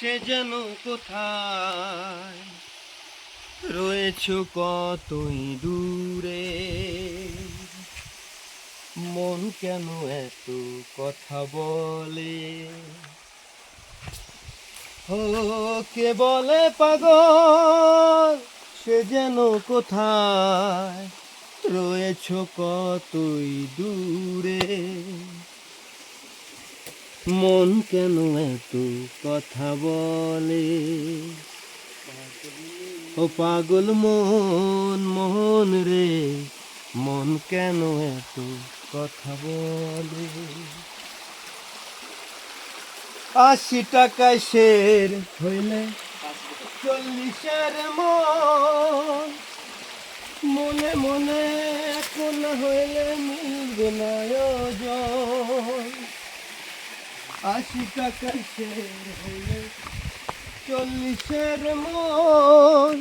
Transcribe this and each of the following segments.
সে যেন কোথায়? রয়েছ কতই দূরে? মন কেন এত কথা বলে? ও, কে বলে পাগল? সে যেন কোথায়? রয়েছ কতই দূরে? মন কেন এত কথা বলে? ও পাগল মন মন রে, মন কেন এত কথা বলে? আশি টাকায় শের হইলে চল্লিশের মন। মনে মনে এখন হইলে মিলবে না আশি শের চল্লিশের মন।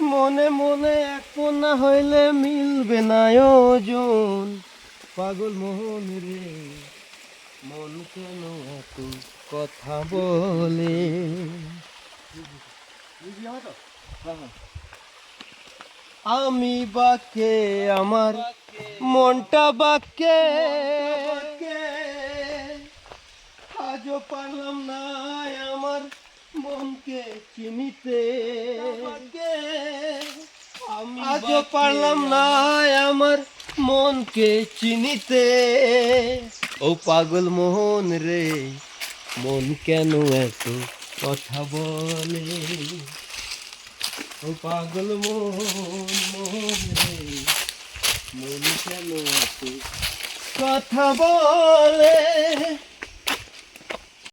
মনে মনে এখন না হইলে মিলবে না ওজন। পাগল মোহন রে, মন কেন এত কথা বলে? আমি বাকে, আমার মনটা বাকে। আজও পারলাম না আমার মনকে চিনিতে। আজও পারলাম না আমার মনকে চিনিতে। ও পাগল মোহন রে মন কেন এত কথা বলে? ও পাগল মোহন মোহন রে মন কেন এত কথা বলে?